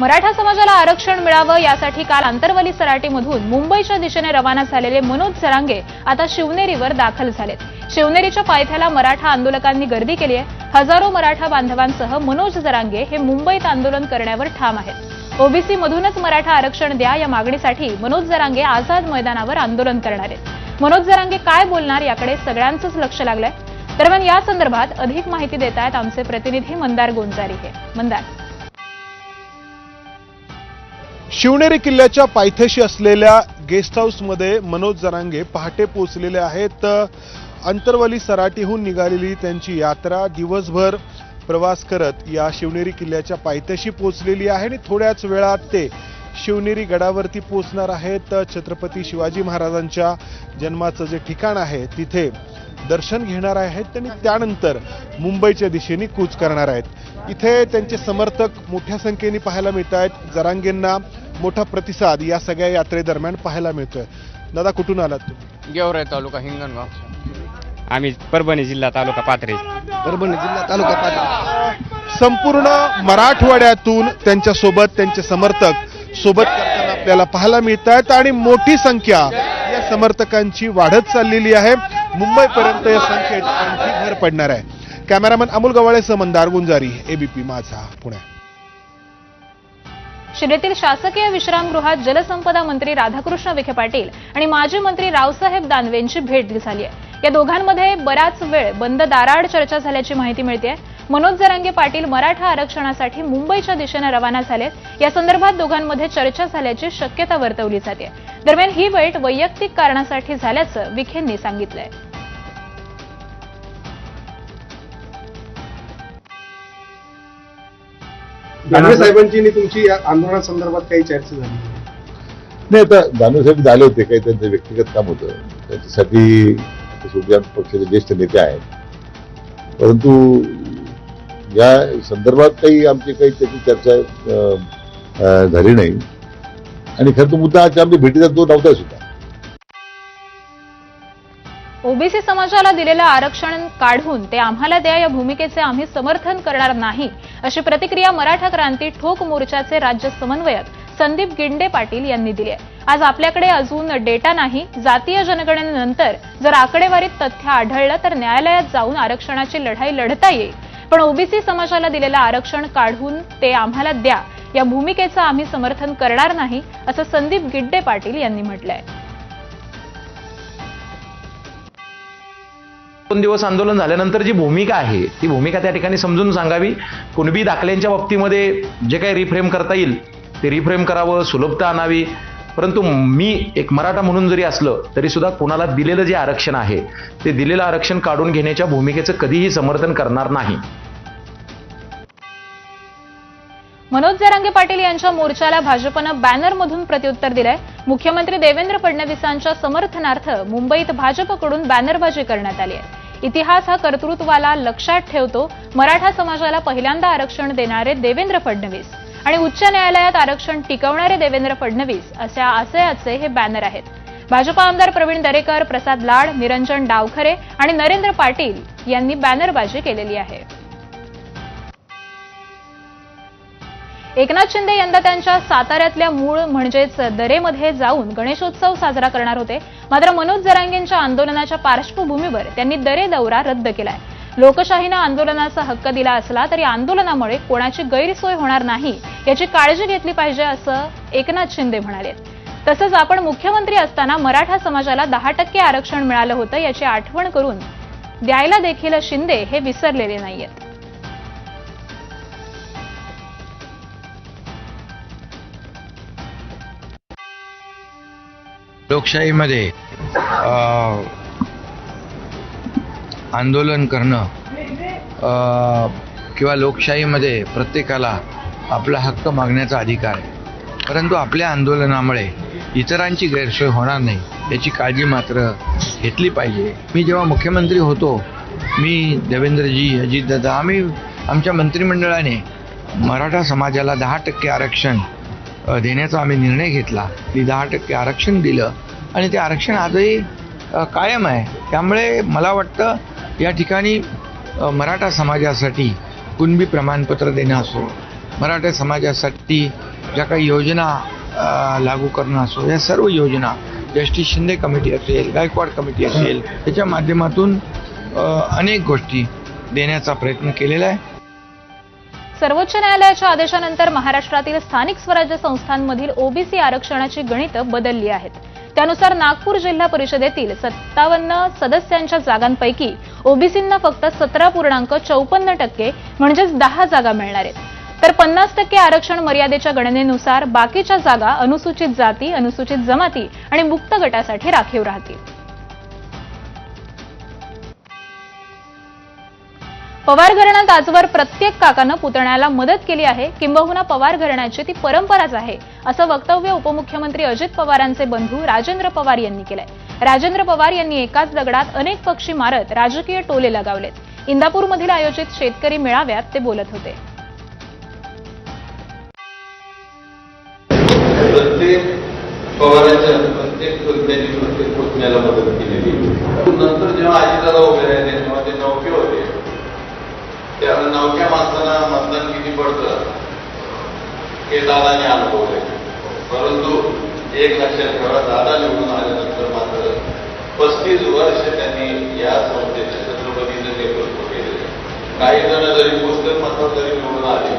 मराठा समाजाला आरक्षण मिळावं यासाठी काल आंतरवली सराटीमधून मुंबईच्या दिशेने रवाना झालेले मनोज सरांगे आता शिवनेरीवर दाखल झालेत. शिवनेरीच्या पायथ्याला मराठा आंदोलकांनी गर्दी केली आहे. हजारो मराठा बांधवांसह मनोज जरांगे हे मुंबईत आंदोलन करण्यावर ठाम आहेत. ओबीसी मधूनच मराठा आरक्षण द्या या मागणीसाठी मनोज जरांगे आझाद मैदानावर आंदोलन करणार आहेत. मनोज जरांगे काय बोलणार याकडे सगळ्यांचंच लक्ष लागलंय. दरम्यान या संदर्भात अधिक माहिती देत आहेत आमचे प्रतिनिधी मंदार गोंजारी हे. मंदार. शिवनेरी किल्ल्याच्या पायथ्याशी असलेल्या गेस्ट हाऊसमध्ये मनोज जरांगे पहाटे पोहोचलेले आहेत. अंतरवली सराटीहून निघालेली त्यांची यात्रा दिवसभर प्रवास करत या शिवनेरी किल्ल्याच्या पायथ्याशी पोहोचलेली आहे आणि थोड्याच वेळात ते शिवनेरी गडावरती पोहोचणार आहेत. छत्रपती शिवाजी महाराजांच्या जन्माचं जे ठिकाण आहे तिथे दर्शन घेणार आहेत आणि त्यानंतर मुंबईच्या दिशेने कूच करणार आहेत. इथे त्यांचे समर्थक मोठ्या संख्येने पाहायला मिळत आहेत जरांगेंना मोठा प्रतिसाद या सगळ्या यात्रेदरम्यान पाहायला मिळतोय. दादा कुठून आलात तुम्ही? गेवराई तालुका हिंगणगाव. आम्ही परभणी जिल्हा तालुका पाथरी. परभणी जिल्हा तालुका पाटण संपूर्ण मराठवाड्यातून त्यांच्यासोबत त्यांचे समर्थक सोबत करताना आपल्याला पाहायला मिळत आहेत आणि मोठी संख्या या समर्थकांची वाढत चाललेली आहे. मुंबईपर्यंत या संख्येत आणखी भर पडणार आहे. कॅमेरामन अमोल गवाळेसह मंदार गुंजारी एबीपी माझा पुणे. शिर्डीतील शासकीय विश्रामगृहात जलसंपदा मंत्री राधाकृष्ण विखे पाटील आणि माजी मंत्री रावसाहेब दानवेंची भेट झाली आहे या दोघांमध्ये बराच वेळ बंद दाराआड चर्चा झाल्याची माहिती मिळते मनोज जरांगे पाटील मराठा आरक्षणासाठी मुंबईच्या दिशेने रवाना झालेत. या संदर्भात दोघांमध्ये चर्चा झाल्याची शक्यता वर्तवली जाते दरम्यान ही भेट वैयक्तिक कारणासाठी झाल्याचं विखेंनी सांगितलंय. दानवे साहेबांची आणि तुमची आंदोलनासंदर्भात काही चर्चा झाली. नाही आता दानवेसाहेब झाले होते काही त्यांचं व्यक्तिगत काम होतं. त्याच्यासाठी पक्षाचे ज्येष्ठ नेते आहेत. परंतु या संदर्भात काही आमची काही त्याची चर्चा झाली नाही. आणि खरं तो मुद्दा आजच्या आमच्या भेटीचा तो नव्हता सुद्धा ओबीसी समाजाला दिलेलं आरक्षण काढून ते आम्हाला द्या या भूमिकेचे आम्ही समर्थन करणार नाही अशी प्रतिक्रिया मराठा क्रांती ठोक मोर्चाचे राज्य समन्वयक संदीप गिंडे पाटील यांनी दिली आहे. आज आपल्याकडे अजून डेटा नाही जातीय जनगणनेनंतर जर आकडेवारीत तथ्य आढळलं तर न्यायालयात जाऊन आरक्षणाची लढाई लढता येईल. पण ओबीसी समाजाला दिलेलं आरक्षण काढून ते आम्हाला द्या या भूमिकेचं आम्ही समर्थन करणार नाही असं संदीप गिड्डे पाटील यांनी म्हटलंय. दिवस आंदोलन झाल्यानंतर जी भूमिका आहे ती भूमिका त्या ठिकाणी समजून सांगावी. कुणबी दाखल्यांच्या बाबतीमध्ये जे काही रिफ्रेम करता येईल ते रिफ्रेम करावं सुलभता आणावी. परंतु मी एक मराठा म्हणून जरी असलं तरी सुद्धा कोणाला दिलेलं जे आरक्षण आहे ते दिलेलं आरक्षण काढून घेण्याच्या भूमिकेचं कधीही समर्थन करणार नाही. मनोज जरांगे पाटील यांच्या मोर्चाला भाजपनं बॅनरमधून प्रत्युत्तर दिलंय. मुख्यमंत्री देवेंद्र फडणवीसांच्या समर्थनार्थ मुंबईत भाजपकडून बॅनरबाजी करण्यात आली आहे. इतिहास हा कर्तृत्वाला लक्षात ठेवतो. मराठा समाजाला पहिल्यांदा आरक्षण देणारे देवेंद्र फडणवीस आणि उच्च न्यायालयात आरक्षण टिकवणारे देवेंद्र फडणवीस अशा आशयाचे हे बॅनर आहेत. भाजपा आमदार प्रवीण दरेकर प्रसाद लाड निरंजन डावखरे आणि नरेंद्र पाटील यांनी बॅनरबाजी केलेली आहे. एकनाथ शिंदे यंदा त्यांच्या साताऱ्यातल्या मूळ म्हणजेच दरेमध्ये जाऊन गणेशोत्सव साजरा करणार होते. मात्र मनोज जरांगेंच्या आंदोलनाच्या पार्श्वभूमीवर त्यांनी दरे दौरा रद्द केलाय. लोकशाहीनं आंदोलनाचा हक्क दिला असला तरी आंदोलनामुळे कोणाची गैरसोय होणार नाही याची काळजी घेतली पाहिजे असं एकनाथ शिंदे म्हणाले. तसंच आपण मुख्यमंत्री असताना मराठा समाजाला दहा टक्के आरक्षण मिळालं होतं याची आठवण करून द्यायला देखील शिंदे हे विसरलेले नाहीयेत. लोकशाहीमध्ये आंदोलन करणं किंवा लोकशाहीमध्ये प्रत्येकाला आपला हक्क मागण्याचा अधिकार आहे. परंतु आपल्या आंदोलनामुळे इतरांची गैरसोय होणार नाही याची काळजी मात्र घेतली पाहिजे. मी जेव्हा मुख्यमंत्री होतो मी देवेंद्रजी अजितदादा आम्ही आमच्या मंत्रिमंडळाने मराठा समाजाला दहा टक्के आरक्षण देण्याचा आम्ही निर्णय घेतला. की दहा टक्के आरक्षण दिलं आणि ते आरक्षण आजही कायम आहे. त्यामुळे मला वाटतं या ठिकाणी मराठा समाजासाठी कुणबी प्रमाणपत्र देणं असो मराठा समाजासाठी ज्या काही योजना लागू करणं असो या सर्व योजना जस्टिस शिंदे कमिटी असेल गायकवाड कमिटी असेल त्याच्या माध्यमातून अनेक गोष्टी देण्याचा प्रयत्न केलेला आहे. सर्वोच्च न्यायालयाच्या आदेशानंतर महाराष्ट्रातील स्थानिक स्वराज्य संस्थांमधील ओबीसी आरक्षणाची गणितं बदलली आहेत. त्यानुसार नागपूर जिल्हा परिषदेतील सत्तावन्न सदस्यांच्या जागांपैकी ओबीसींना फक्त सतरा पूर्णांक चौपन्न टक्के म्हणजेच दहा जागा मिळणार आहेत. तर पन्नास टक्के आरक्षण मर्यादेच्या गणनेनुसार बाकीच्या जागा अनुसूचित जाती अनुसूचित जमाती आणि मुक्त गटासाठी राखीव राहतील. पवार घराण्यात आजवर प्रत्येक काकानं पुतण्याला मदत केली आहे. किंबहुना पवार घराण्याची ती परंपराच आहे असं वक्तव्य उपमुख्यमंत्री अजित पवारांचे बंधू राजेंद्र पवार यांनी केलंय. राजेंद्र पवार यांनी एकाच दगडात अनेक पक्षी मारत राजकीय टोले लगावलेत. इंदापूरमधील आयोजित शेतकरी मेळाव्यात ते बोलत होते. पवारांच्या प्रत्येक पुतण्याला मदत केलेली. नंतर जेव्हा अजितदादा उभे राहिले तेव्हा ते होते त्यामुळे नवख्या माणसांना मतदान किती पडतं हे दादाने अनुभवले परंतु एक लक्षात ठेवा दादा निवडून आल्यानंतर मात्र पस्तीस वर्ष त्यांनी या संस्थेचे छत्रपतीचं नेतृत्व केले काही जण जरी पुस्तक मतात जरी निवडून आले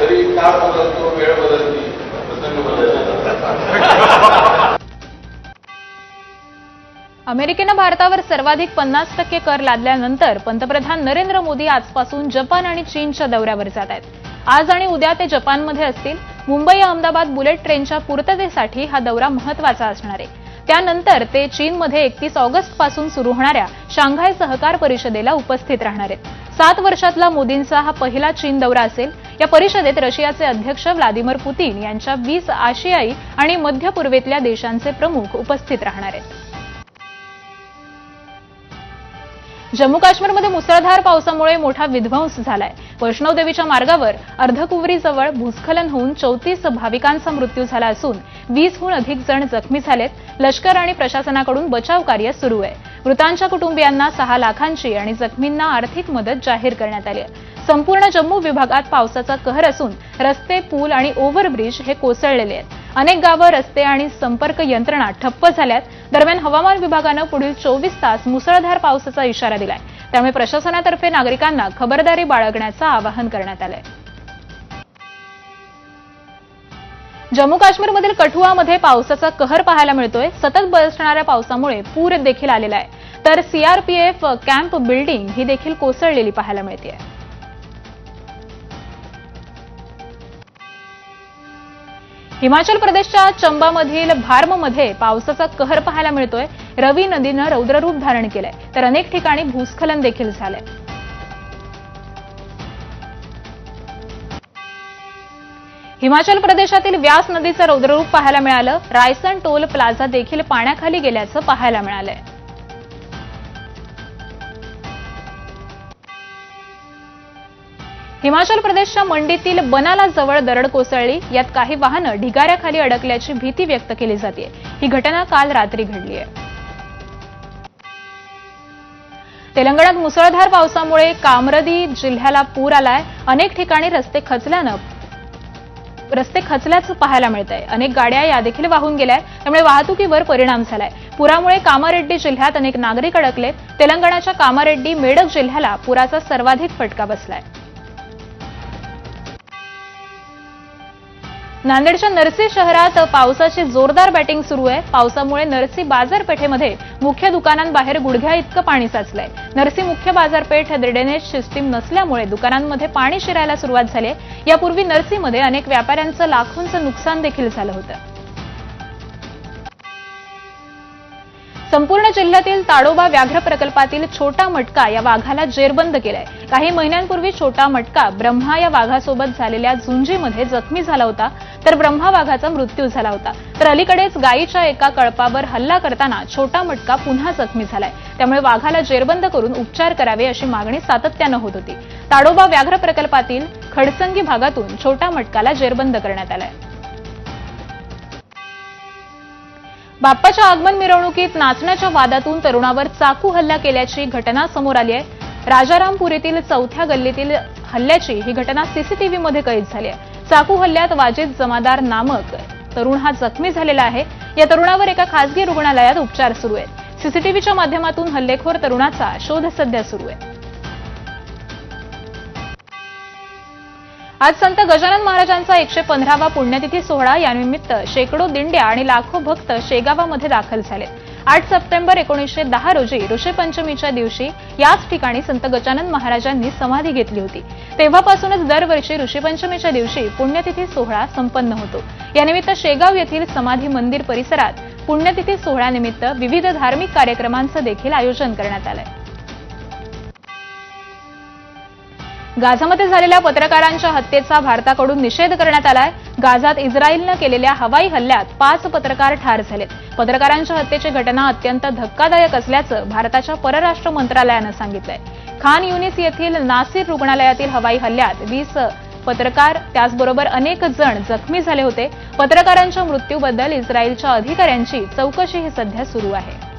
तरी काळ बदलतो वेळ बदलती प्रसंग बदलला अमेरिकेनं भारतावर सर्वाधिक पन्नास टक्के कर लादल्यानंतर पंतप्रधान नरेंद्र मोदी आजपासून जपान आणि चीनच्या दौऱ्यावर जात आहेत. आज आणि उद्या ते जपानमध्ये असतील. मुंबई अहमदाबाद बुलेट ट्रेनच्या पूर्ततेसाठी हा दौरा महत्त्वाचा असणार आहे. त्यानंतर ते चीनमध्ये एकतीस ऑगस्टपासून सुरू होणाऱ्या शांघाय सहकार परिषदेला उपस्थित राहणार आहेत. सात वर्षातला मोदींचा हा पहिला चीन दौरा असेल. या परिषदेत रशियाचे अध्यक्ष व्लादिमीर पुतीन यांच्या वीस आशियाई आणि मध्य पूर्वेतल्या देशांचे प्रमुख उपस्थित राहणार आहेत. जम्मू काश्मीरमध्ये मुसळधार पावसामुळे मोठा विध्वंस झालाय. वैष्णवदेवीच्या मार्गावर अर्धकुवरीजवळ भूस्खलन होऊन चौतीस भाविकांचा मृत्यू झाला असून वीसहून अधिक जण जखमी झालेत. लष्कर आणि प्रशासनाकडून बचाव कार्य सुरू आहे. मृतांच्या कुटुंबियांना सहा लाखांची आणि जखमींना आर्थिक मदत जाहीर करण्यात आली आहे. संपूर्ण जम्मू विभागात पावसाचा कहर असून रस्ते पूल आणि ओव्हरब्रिज हे कोसळलेले आहेत. अनेक गावं रस्ते आणि संपर्क यंत्रणा ठप्प झाल्यात. दरम्यान हवामान विभागानं पुढील चोवीस तास मुसळधार पावसाचा इशारा दिलाय. त्यामुळे प्रशासनातर्फे नागरिकांना खबरदारी बाळगण्याचं आवाहन करण्यात आलंय. जम्मू काश्मीरमधील कठुआमध्ये पावसाचा कहर पाहायला मिळतोय. सतत बरसणाऱ्या पावसामुळे पूर देखील आलेला आहे. तर सीआरपीएफ कॅम्प बिल्डिंग ही देखील कोसळलेली पाहायला मिळते हिमाचल प्रदेशच्या चंबामधील भारममध्ये पावसाचा कहर पाहायला मिळतोय. रवी नदीनं रौद्ररूप धारण केलंय. तर अनेक ठिकाणी भूस्खलन देखील झालंय. हिमाचल प्रदेशातील व्यास नदीचं रौद्ररूप पाहायला मिळालं. रायसन टोल प्लाझा देखील पाण्याखाली गेल्याचं पाहायला मिळालंय. हिमाचल प्रदेशच्या मंडीतील बनाला जवळ दरड कोसळली. यात काही वाहनं ढिगाऱ्याखाली अडकल्याची भीती व्यक्त केली जाते. ही घटना काल रात्री घडली आहे. तेलंगणात मुसळधार पावसामुळे कामरदी जिल्ह्याला पूर आलाय. अनेक ठिकाणी रस्ते खचल्यानं रस्ते खचल्याचं पाहायला मिळत आहे अनेक गाड्या या देखील वाहून गेल्या त्यामुळे वाहतुकीवर परिणाम झालाय. पुरामुळे कामारेड्डी जिल्ह्यात अनेक नागरिक अडकले तेलंगणाच्या कामारेड्डी मेडक जिल्ह्याला पुराचा सर्वाधिक फटका बसलाय. नांदेडच्या नरसी शहरात पावसाची जोरदार बॅटिंग सुरू आहे. पावसामुळे नरसी बाजारपेठेमध्ये मुख्य दुकानांबाहेर गुडघ्या इतकं पाणी साचलंय. नरसी मुख्य बाजारपेठ ड्रेनेज सिस्टीम नसल्यामुळे दुकानांमध्ये पाणी शिरायला सुरुवात झाली आहे. यापूर्वी नरसीमध्ये अनेक व्यापाऱ्यांचं लाखोंचं नुकसान देखील झालं होतं. संपूर्ण जिल्ह्यातील ताडोबा व्याघ्र प्रकल्पातील छोटा मटका या वाघाला जेरबंद केलाय. काही महिन्यांपूर्वी छोटा मटका ब्रह्मा या वाघासोबत झालेल्या झुंजीमध्ये जखमी झाला होता तर ब्रह्मा वाघाचा मृत्यू झाला होता. तर अलीकडेच गायीच्या एका कळपावर हल्ला करताना छोटा मटका पुन्हा जखमी झालाय. त्यामुळे वाघाला जेरबंद करून उपचार करावे अशी मागणी सातत्यानं होत होती. ताडोबा व्याघ्र प्रकल्पातील खडसंगी भागातून छोटा मटकाला जेरबंद करण्यात आलाय. बाप्पाच्या आगमन मिरवणुकीत नाचण्याच्या वादातून तरुणावर चाकू हल्ला केल्याची घटना समोर आली आहे. राजारामपुरीतील चौथ्या गल्लीतील हल्ल्याची ही घटना सीसीटीव्हीमध्ये कैद झाली आहे. चाकू हल्ल्यात वाजिद जमादार नामक तरुण हा जखमी झालेला आहे. या तरुणावर एका खासगी रुग्णालयात उपचार सुरू आहेत. सीसीटीव्हीच्या माध्यमातून हल्लेखोर तरुणाचा शोध सध्या सुरू आहे. आज संत गजानन महाराजांचा एकशे पंधरावा पुण्यतिथी सोहळा यानिमित्त शेकडो दिंड्या आणि लाखो भक्त शेगावामध्ये दाखल झाले. आठ सप्टेंबर एकोणीसशे दहा रोजी ऋषीपंचमीच्या दिवशी याच ठिकाणी संत गजानन महाराजांनी समाधी घेतली होती. तेव्हापासूनच दरवर्षी ऋषीपंचमीच्या दिवशी पुण्यतिथी सोहळा संपन्न होतो. यानिमित्त शेगाव येथील समाधी मंदिर परिसरात पुण्यतिथी सोहळ्यानिमित्त विविध धार्मिक कार्यक्रमांचं देखील आयोजन करण्यात आलं आहे गाझामध्ये झालेल्या पत्रकारांच्या हत्येचा भारताकडून निषेध करण्यात आलाय. गाझात इस्रायलनं केलेल्या हवाई हल्ल्यात पाच पत्रकार ठार झालेत. पत्रकारांच्या हत्येची घटना अत्यंत धक्कादायक असल्याचं भारताच्या परराष्ट्र मंत्रालयानं सांगितलंय. खान युनिस येथील नासिर रुग्णालयातील हवाई हल्ल्यात वीस पत्रकार त्याचबरोबर अनेक जण जखमी झाले होते. पत्रकारांच्या मृत्यूबद्दल इस्रायलच्या अधिकाऱ्यांची चौकशीही सध्या सुरू आहे.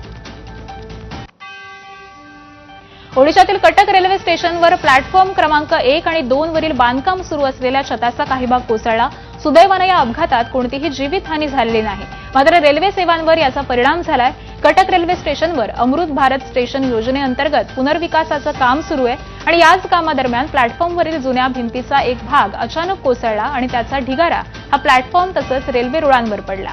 ओडिशातील कटक रेल्वे स्टेशनवर प्लॅटफॉर्म क्रमांक एक आणि दोन वरील बांधकाम सुरू असलेल्या छताचा काही भाग कोसळला. सुदैवानं या अपघातात कोणतीही जीवितहानी झालेली नाही. मात्र रेल्वे सेवांवर याचा परिणाम झालाय. कटक रेल्वे स्टेशनवर अमृत भारत स्टेशन योजनेअंतर्गत पुनर्विकासाचं काम सुरू आहे आणि याच कामादरम्यान प्लॅटफॉर्मवरील जुन्या भिंतीचा एक भाग अचानक कोसळला आणि त्याचा ढिगारा हा प्लॅटफॉर्म तसंच रेल्वे रुळांवर पडला.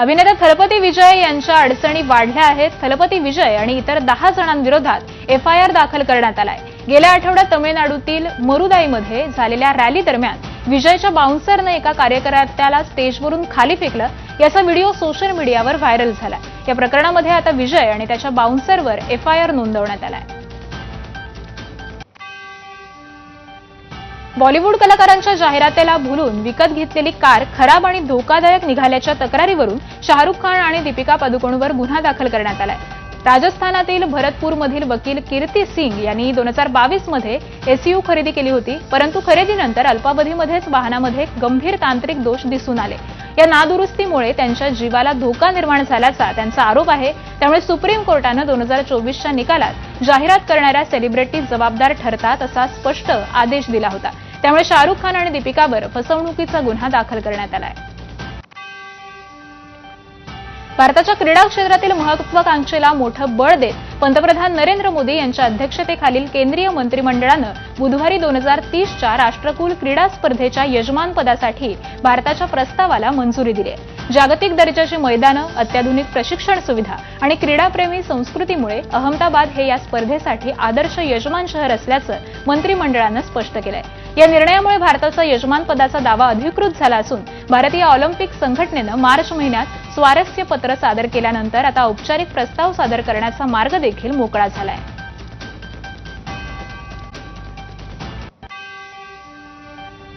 अभिनेता थलपती विजय यांच्या अडचणी वाढल्या आहेत. थलपती विजय आणि इतर दहा जणांविरोधात एफआयआर दाखल करण्यात आलाय. गेल्या आठवड्यात तमिळनाडूतील मरुदाईमध्ये झालेल्या रॅली दरम्यान विजयच्या बाउन्सरनं एका कार्यकर्त्याला स्टेजवरून खाली फेकलं. याचा व्हिडिओ सोशल मीडियावर व्हायरल झाला. या प्रकरणामध्ये आता विजय आणि त्याच्या बाउन्सरवर एफआयआर नोंदवण्यात आलाय. बॉलिवूड कलाकारांच्या जाहिरातीला भुलून विकत घेतलेली कार खराब आणि धोकादायक निघाल्याच्या तक्रारीवरून शाहरुख खान आणि दीपिका पदुकोणवर गुन्हा दाखल करण्यात आलाय. राजस्थानातील भरतपूरमधील वकील कीर्ती सिंग यांनी दोन हजार बावीसमध्ये एसयू खरेदी केली होती परंतु खरेदीनंतर अल्पावधीमध्येच वाहनामध्ये गंभीर तांत्रिक दोष दिसून आले. या नादुरुस्तीमुळे त्यांच्या जीवाला धोका निर्माण झाल्याचा त्यांचा आरोप आहे. त्यामुळे सुप्रीम कोर्टानं दोन हजार चोवीसच्या निकालात जाहिरात करणाऱ्या सेलिब्रिटी जबाबदार ठरतात असा स्पष्ट आदेश दिला होता. त्यामुळे शाहरुख खान आणि दीपिकावर फसवणुकीचा गुन्हा दाखल करण्यात आलाय भारताच्या क्रीडा क्षेत्रातील महत्वाकांक्षेला मोठं बळ देत पंतप्रधान नरेंद्र मोदी यांच्या अध्यक्षतेखालील केंद्रीय मंत्रिमंडळानं बुधवारी दोन हजार तीसच्या राष्ट्रकुल क्रीडा स्पर्धेच्या यजमानपदासाठी भारताच्या प्रस्तावाला मंजुरी दिली आहे. जागतिक दर्जाची मैदानं अत्याधुनिक प्रशिक्षण सुविधा आणि क्रीडाप्रेमी संस्कृतीमुळे अहमदाबाद हे या स्पर्धेसाठी आदर्श यजमान शहर असल्याचं मंत्रिमंडळानं स्पष्ट केलंय. या निर्णयामुळे भारताचा यजमानपदाचा दावा अधिकृत झाला असून भारतीय ऑलिम्पिक संघटनेनं मार्च महिन्यात स्वारस्य पत्र सादर केल्यानंतर आता औपचारिक प्रस्ताव सादर करण्याचा मार्ग देखील मोकळा झाला आहे